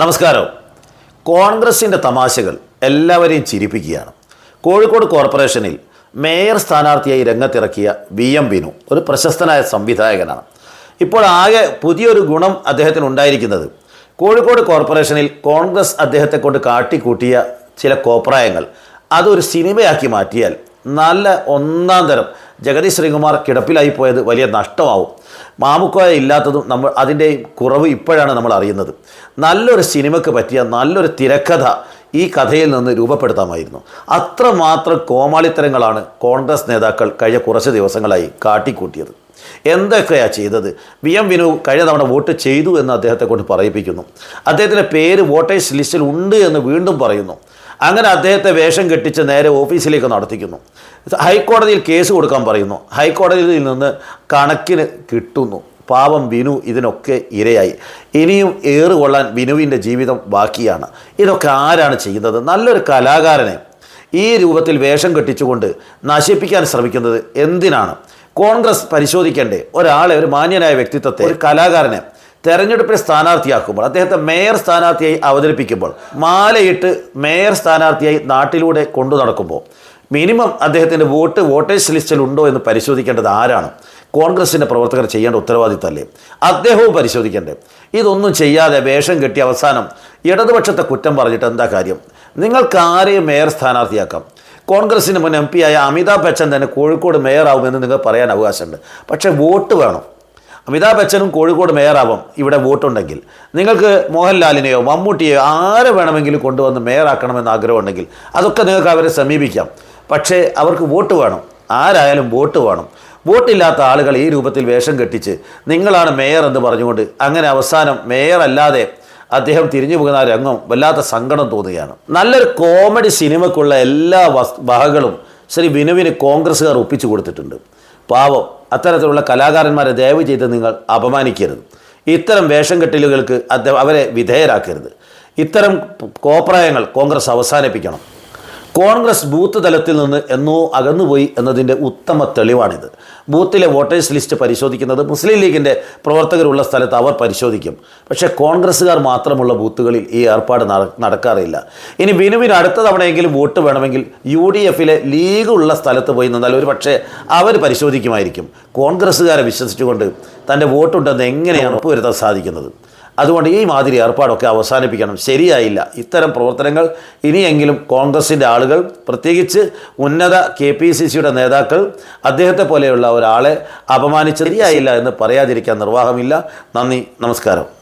നമസ്കാരം. കോൺഗ്രസിന്റെ തമാശകൾ എല്ലാവരെയും ചിരിപ്പിക്കുകയാണ്. കോഴിക്കോട് കോർപ്പറേഷനിൽ മേയർ സ്ഥാനാർത്ഥിയായി രംഗത്തിറക്കിയ വി എം ബിനു ഒരു പ്രശസ്തനായ സംവിധായകനാണ്. ഇപ്പോൾ ആകെ പുതിയൊരു ഗുണം അദ്ദേഹത്തിന് ഉണ്ടായിരിക്കുന്നത്. കോഴിക്കോട് കോർപ്പറേഷനിൽ കോൺഗ്രസ് അദ്ദേഹത്തെ കൊണ്ട് കാട്ടിക്കൂട്ടിയ ചില കോപ്രായങ്ങൾ അതൊരു സിനിമയാക്കി മാറ്റിയാൽ നല്ല ഒന്നാം തരം ജഗദീഷ് ശ്രീകുമാർ കിടപ്പിലായി പോയത് വലിയ നഷ്ടമാവും. മാമുക്കോയ ഇല്ലാത്തതും നമ്മൾ അതിന്റെ കുറവ് ഇപ്പോഴാണ് നമ്മൾ അറിയുന്നത്. നല്ലൊരു സിനിമയ്ക്ക് പറ്റിയ നല്ലൊരു തിരക്കഥ ഈ കഥയിൽ നിന്ന് രൂപപ്പെടുത്താമായിരുന്നു. അത്രമാത്രം കോമാളിത്തരങ്ങളാണ് കോൺഗ്രസ് നേതാക്കൾ കഴിഞ്ഞ കുറച്ച് ദിവസങ്ങളായി കാട്ടിക്കൂട്ടിയത്. എന്തൊക്കെയാണ് ചെയ്തത്? വി എം വിനു കഴിഞ്ഞ തവണ വോട്ട് ചെയ്തു എന്ന് അദ്ദേഹത്തെ കൊണ്ട് പറയിപ്പിക്കുന്നു. അദ്ദേഹത്തിന്റെ പേര് വോട്ടേഴ്സ് ലിസ്റ്റിൽ ഉണ്ട് എന്ന് വീണ്ടും പറയുന്നു. അങ്ങനെ അദ്ദേഹത്തെ വേഷം കെട്ടിച്ച് നേരെ ഓഫീസിലേക്ക് നടത്തിക്കുന്നു. ഹൈക്കോടതിയിൽ കേസ് കൊടുക്കാൻ പറയുന്നു. ഹൈക്കോടതിയിൽ നിന്ന് കണക്കിന് കിട്ടുന്നു. പാവം വിനു ഇതിനൊക്കെ ഇരയായി. ഇനിയും ഏറുകൊള്ളാൻ വിനുവിന്റെ ജീവിതം ബാക്കിയാണ്. ഇതൊക്കെ ആരാണ് ചെയ്യുന്നത്? നല്ലൊരു കലാകാരനെ ഈ രൂപത്തിൽ വേഷം കെട്ടിച്ചുകൊണ്ട് നശിപ്പിക്കാൻ ശ്രമിക്കുന്നത് എന്തിനാണ്? കോൺഗ്രസ് പരിശോധിക്കേണ്ടേ? ഒരാളെ ഒരു മാന്യനായ വ്യക്തിത്വത്തെ ഒരു കലാകാരനെ തെരഞ്ഞെടുപ്പിൽ സ്ഥാനാർത്ഥിയാക്കുമ്പോൾ അദ്ദേഹത്തെ മേയർ സ്ഥാനാർത്ഥിയായി അവതരിപ്പിക്കുമ്പോൾ മാലയിട്ട് മേയർ സ്ഥാനാർത്ഥിയായി നാട്ടിലൂടെ കൊണ്ടു നടക്കുമ്പോൾ മിനിമം അദ്ദേഹത്തിന്റെ വോട്ട് വോട്ടേഴ്സ് ലിസ്റ്റിൽ ഉണ്ടോ എന്ന് പരിശോധിക്കേണ്ടത് ആരാണ്? കോൺഗ്രസിന്റെ പ്രവർത്തകർ ചെയ്യേണ്ട ഉത്തരവാദിത്തമല്ലേ? അദ്ദേഹവും പരിശോധിക്കണ്ടേ? ഇതൊന്നും ചെയ്യാതെ വേഷം കെട്ടി അവസാനം ഇടതുപക്ഷത്തെ കുറ്റം പറഞ്ഞിട്ട് എന്താ കാര്യം? നിങ്ങൾക്ക് ആരെയും മേയർ സ്ഥാനാർത്ഥിയാക്കാം? കോൺഗ്രസിന് മുൻ എം പി ആയ അമിതാഭ് ബച്ചൻ തന്നെ കോഴിക്കോട് മേയറാവുമെന്ന് നിങ്ങൾ പറയാൻ അവകാശമുണ്ട്. പക്ഷേ വോട്ട് വേണം. അമിതാഭ് ബച്ചനും കോഴിക്കോട് മേയറാവും ഇവിടെ വോട്ടുണ്ടെങ്കിൽ. നിങ്ങൾക്ക് മോഹൻലാലിനെയോ മമ്മൂട്ടിയെയോ ആരെ വേണമെങ്കിലും കൊണ്ടുവന്ന് മേയറാക്കണമെന്ന് ആഗ്രഹമുണ്ടെങ്കിൽ അതൊക്കെ നിങ്ങൾക്ക് അവരെ സമീപിക്കാം. പക്ഷേ അവർക്ക് വോട്ട് വേണം. ആരായാലും വോട്ട് വേണം. വോട്ടില്ലാത്ത ആളുകൾ ഈ രൂപത്തിൽ വേഷം കെട്ടിച്ച് നിങ്ങളാണ് മേയർ എന്ന് പറഞ്ഞുകൊണ്ട് അങ്ങനെ അവസാനം മേയറല്ലാതെ അദ്ദേഹം തിരിഞ്ഞു പോകുന്ന ആ രംഗം വല്ലാത്ത സങ്കടം തോന്നുകയാണ്. നല്ലൊരു കോമഡി സിനിമക്കുള്ള എല്ലാ വസ് വകകളും ശ്രീ വിനുവിന് കോൺഗ്രസ്സുകാർ ഒപ്പിച്ചു കൊടുത്തിട്ടുണ്ട്. പാവം. അത്തരത്തിലുള്ള കലാകാരന്മാരെ ദയവ് ചെയ്ത് നിങ്ങൾ അപമാനിക്കരുത്. ഇത്തരം വേഷം കെട്ടലുകൾക്ക് അവരെ വിധേയരാക്കരുത്. ഇത്തരം കോപ്രായങ്ങൾ കോൺഗ്രസ് അവസാനിപ്പിക്കണം. കോൺഗ്രസ് ബൂത്ത് തലത്തിൽ നിന്ന് എന്നോ അകന്നുപോയി എന്നതിന്റെ ഉത്തമ തെളിവാണിത്. ബൂത്തിലെ വോട്ടേഴ്സ് ലിസ്റ്റ് പരിശോധിക്കുന്നത് മുസ്ലിം ലീഗിന്റെ പ്രവർത്തകരുള്ള സ്ഥലത്ത് അവർ പരിശോധിക്കും. പക്ഷേ കോൺഗ്രസ്സുകാർ മാത്രമുള്ള ബൂത്തുകളിൽ ഈ ഏർപ്പാട് നടക്കാറില്ല. ഇനി വിനുവിന് അടുത്ത തവണയെങ്കിലും വോട്ട് വേണമെങ്കിൽ യു ഡി എഫിലെ ലീഗ് ഉള്ള സ്ഥലത്ത് പോയി നിന്നാൽ ഒരു പക്ഷേ അവർ പരിശോധിക്കുമായിരിക്കും. കോൺഗ്രസ്സുകാരെ വിശ്വസിച്ചുകൊണ്ട് തന്റെ വോട്ടുണ്ടെന്ന് എങ്ങനെയാണ് ഉറപ്പുവരുത്താൻ സാധിക്കുന്നത്? അതുകൊണ്ട് ഈ മാതിരി ഏർപ്പാടൊക്കെ അവസാനിപ്പിക്കണം. ശരിയായില്ല. ഇത്തരം പ്രവർത്തനങ്ങൾ ഇനിയെങ്കിലും കോൺഗ്രസിന്റെ ആളുകൾ പ്രത്യേകിച്ച് ഉന്നത കെ പി സി സിയുടെ നേതാക്കൾ അദ്ദേഹത്തെ പോലെയുള്ള ഒരാളെ അപമാനിച്ച് ശരിയായില്ല എന്ന് പറയാതിരിക്കാൻ നിർവാഹമില്ല. നന്ദി. നമസ്കാരം.